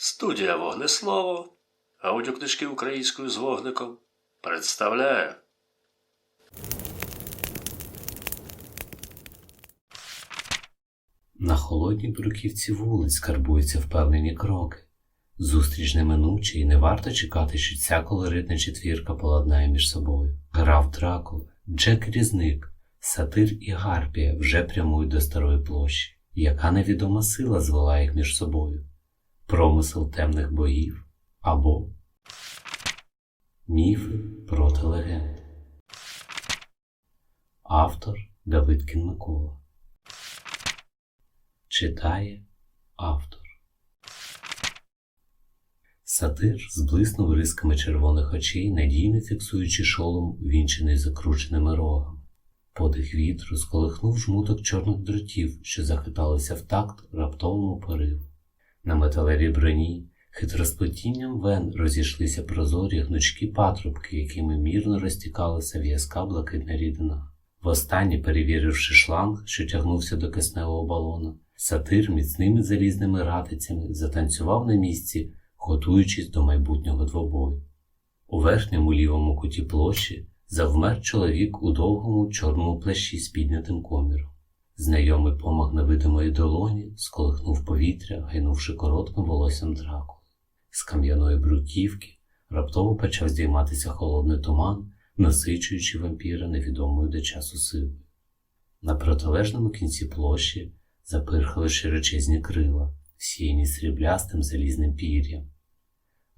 Студія Вогнеслово, аудіокнижки українською з вогником представляє. На холодній бруківці вулиць карбуються впевнені кроки. Зустріч неминуча і не варто чекати, що ця колоритна четвірка поладнає між собою. Граф Дракула, Джек Різник, Сатир і Гарпія вже прямують до старої площі. Яка невідома сила звела їх між собою? Промисел темних боїв або міфи проти легенд. Автор Давидкін Микола Читає автор. Сатир зблиснув рисками червоних очей, надійно фіксуючи шолом, вінчений закрученими рогами. Подих вітру сколихнув жмуток чорних дротів, що захиталися в такт раптовому пориву. На металевій броні хитросплетінням вен розійшлися прозорі гнучкі патрубки, якими мірно розтікалася в'язка блакитна рідина. Востаннє перевіривши шланг, що тягнувся до кисневого балона, сатир міцними залізними ратицями затанцював на місці, готуючись до майбутнього двобою. У верхньому лівому куті площі завмер чоловік у довгому чорному плащі з піднятим коміром. Знайомий помах невидимої долоні сколихнув повітря, гайнувши коротким волоссям драку. З кам'яної бруківки раптово почав здійматися холодний туман, насичуючи вампіра невідомою до часу силою. На протилежному кінці площі запирхали широчезні крила, всіяні сріблястим залізним пір'ям.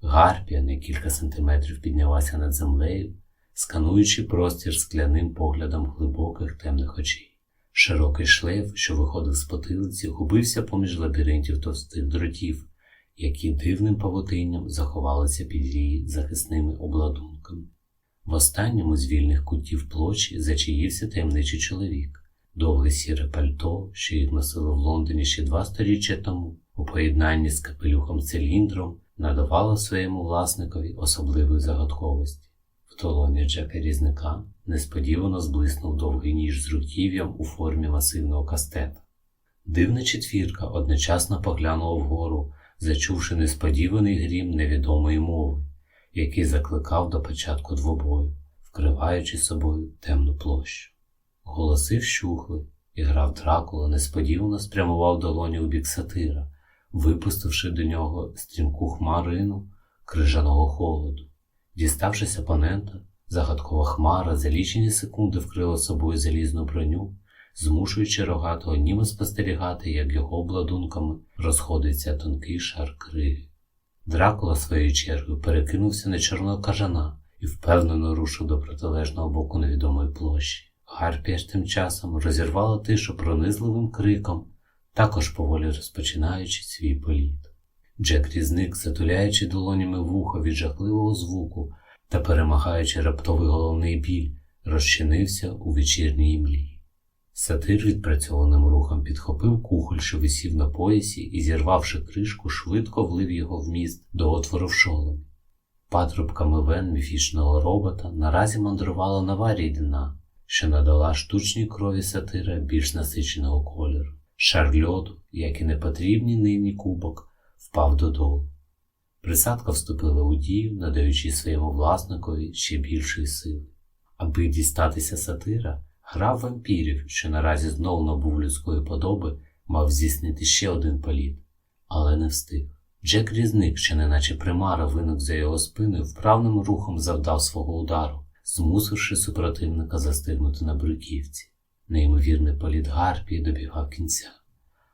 Гарпія на кілька сантиметрів піднялася над землею, скануючи простір скляним поглядом глибоких темних очей. Широкий шлейф, що виходив з потилиці, губився поміж лабіринтів товстих дротів, які дивним павутинням заховалися під її захисними обладунками. В останньому з вільних кутів площі зачаївся таємничий чоловік. Довге сіре пальто, що їх носили в Лондоні ще два сторіччя тому, у поєднанні з капелюхом циліндром, надавало своєму власникові особливої загадковості. В долоні Джека різника несподівано зблиснув довгий ніж з руків'ям у формі масивного кастета. Дивна четвірка одночасно поглянула вгору, зачувши несподіваний грім невідомої мови, який закликав до початку двобою, вкриваючи собою темну площу. Голоси вщухли, і грав Дракула несподівано спрямував долоні у бік сатира, випустивши до нього стрімку хмарину крижаного холоду. Діставшись опонента, загадкова хмара за лічені секунди вкрила собою залізну броню, змушуючи рогатого ніби спостерігати, як його обладунками розходиться тонкий шар криві. Дракула своєю чергою перекинувся на чорного кажана і впевнено рушив до протилежного боку невідомої площі. Гарпія ж тим часом розірвала тишу пронизливим криком, також поволі розпочинаючи свій політ. Джек різник, затуляючи долонями вухо від жахливого звуку та перемагаючи раптовий головний біль, розчинився у вечірній імлі. Сатир відпрацьованим рухом підхопив кухоль, що висів на поясі, і, зірвавши кришку, швидко влив його в міст до отвору в шоломі. Патрубками вен міфічного робота наразі мандрувала нова рідина, що надала штучній крові сатира більш насиченого кольору. Шар льоду, як і непотрібний нині кубок, впав додолу. Присадка вступила у дію, надаючи своєму власникові ще більшої сили. Аби дістатися сатира, грав вампірів, що наразі знов набув людської подоби, мав здійснити ще один політ, але не встиг. Джек різник, що неначе примара виник за його спиною, вправним рухом завдав свого удару, змусивши супротивника застигнути на бруківці. Неймовірний політ Гарпії добігав кінця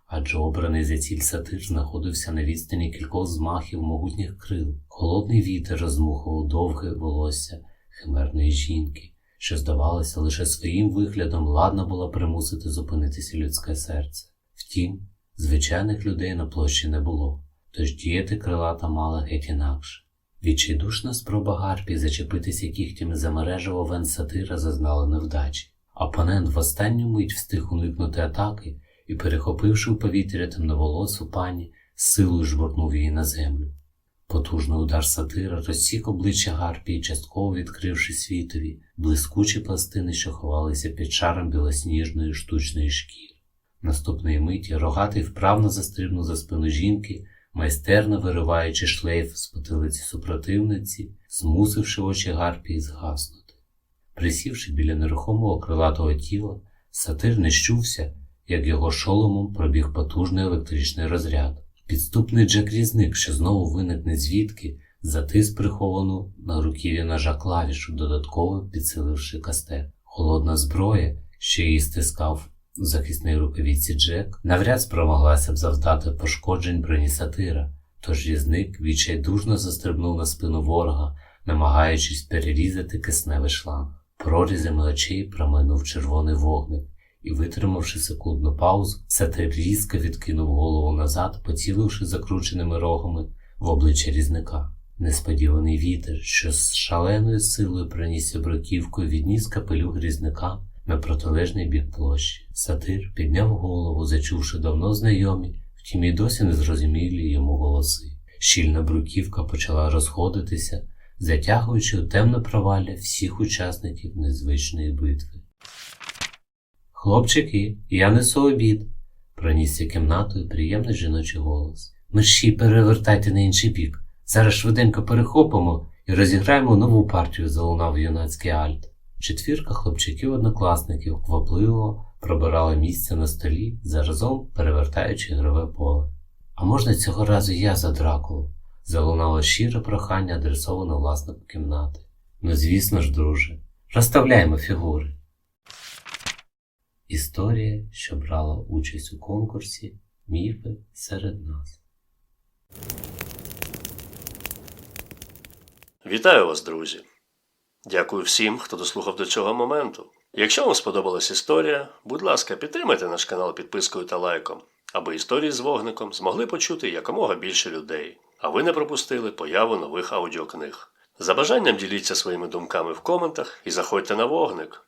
адже обраний за ціль сатир знаходився на відстані кількох змахів могутніх крил. Холодний вітер роздмухував довге волосся химерної жінки, що, здавалося, лише своїм виглядом ладна була примусити зупинитися людське серце. Втім, звичайних людей на площі не було, тож діяти крилата мала геть інакше. Відчайдушна спроба Гарпі зачепитися кігтями за мережево вен сатира зазнала невдачі. Опонент в останню мить встиг уникнути атаки і, перехопивши в повітря темноволосу пані, з силою жбурнув її на землю. Потужний удар сатира розсік обличчя Гарпії, частково відкривши світові блискучі пластини, що ховалися під шаром білосніжної штучної шкіри. Наступної миті рогатий вправно застрибнув за спину жінки, майстерно вириваючи шлейф з потилиці супротивниці, змусивши очі гарпії згаснути. Присівши біля нерухомого крилатого тіла, сатир не щувся, як його шоломом пробіг потужний електричний розряд. Підступний Джек Різник, що знову виникне звідки, затис приховану на руків'я ножа клавішу, додатково підсиливши кастет. Холодна зброя, що її стискав у захисній рукавиці Джек, навряд спромоглася б завдати пошкоджень броні сатира, тож різник відчайдушно застрибнув на спину ворога, намагаючись перерізати кисневий шланг. Прорізами очей проминув червоний вогник, і, витримавши секундну паузу, сатир різко відкинув голову назад, поціливши закрученими рогами в обличчя різника. Несподіваний вітер, що з шаленою силою пронісся бруківкою, відніс капелюх різника на протилежний бік площі. Сатир підняв голову, зачувши давно знайомі, втім і досі незрозумілі йому голоси. Щільна бруківка почала розходитися, затягуючи у темне провалля всіх учасників незвичної битви. Хлопчики, я несу обід, пронісся кімнатою приємний жіночий голос. Мерщій перевертайте на інший бік. Зараз швиденько перехопимо і розіграємо нову партію, залунав юнацький альт. Четвірка хлопчиків-однокласників квапливо пробирала місце на столі, заразом перевертаючи ігрове поле. А можна цього разу я за Дракулу? Залунало щире прохання, адресоване власнику кімнати. Ну, звісно ж, друже, розставляємо фігури. Історія, що брала участь у конкурсі Міфи серед нас. Вітаю вас, друзі! Дякую всім, хто дослухав до цього моменту. Якщо вам сподобалась історія, будь ласка, підтримайте наш канал підпискою та лайком, аби історії з вогником змогли почути якомога більше людей, а ви не пропустили появу нових аудіокниг. За бажанням діліться своїми думками в коментах і заходьте на вогник.